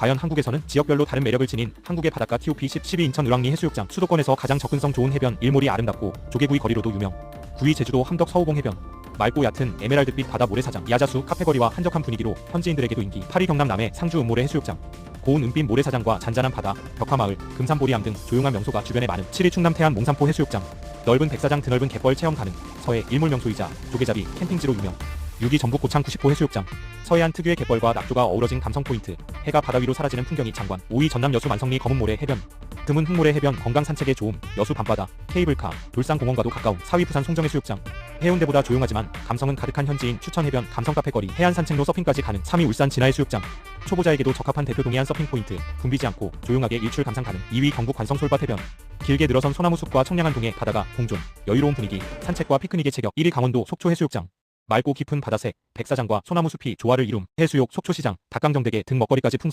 과연 한국에서는 지역별로 다른 매력을 지닌 한국의 바닷가 TOP 10 12 인천 을왕리 해수욕장 수도권에서 가장 접근성 좋은 해변 일몰이 아름답고 조개구이 거리로도 유명. 9위 제주도 함덕 서호봉 해변 맑고 얕은 에메랄드빛 바다 모래사장 야자수 카페거리와 한적한 분위기로 현지인들에게도 인기. 8위 경남 남해 상주 음모래 해수욕장 고운 은빛 모래사장과 잔잔한 바다 벽화마을 금산보리암 등 조용한 명소가 주변에 많은 7위 충남 태안 몽산포 해수욕장. 넓은 백사장 드넓은 갯벌 체험 가능. 서해 일몰 명소이자 조개잡이 캠핑지로 유명 6위 전북 고창 90호 해수욕장. 서해안 특유의 갯벌과 낙조가 어우러진 감성 포인트. 해가 바다 위로 사라지는 풍경이 장관. 5위 전남 여수 만성리 검은모래 해변. 드문 흑모래 해변 건강 산책에 좋음. 여수 밤바다. 케이블카. 돌산공원과도 가까운 4위 부산 송정해 수욕장. 해운대보다 조용하지만 감성은 가득한 현지인 추천 해변 감성 카페 거리. 해안 산책로 서핑까지 가능 3위 울산 진화해 수욕장. 초보자에게도 적합한 대표 동해안 서핑 포인트. 붐비지 않고 조용하게 일출 감상 가능 2위 경북 관성 솔밭 해변. 길게 늘어선 소나무 숲과 청량한 동해 바다가 공존. 여유로운 분위기. 산책과 피크닉의 체격. 1위 강원도 속초 해수욕장 맑고 깊은 바다색 백사장과 소나무 숲이 조화를 이룸 해수욕 속초시장 닭강정대게 등 먹거리까지 풍성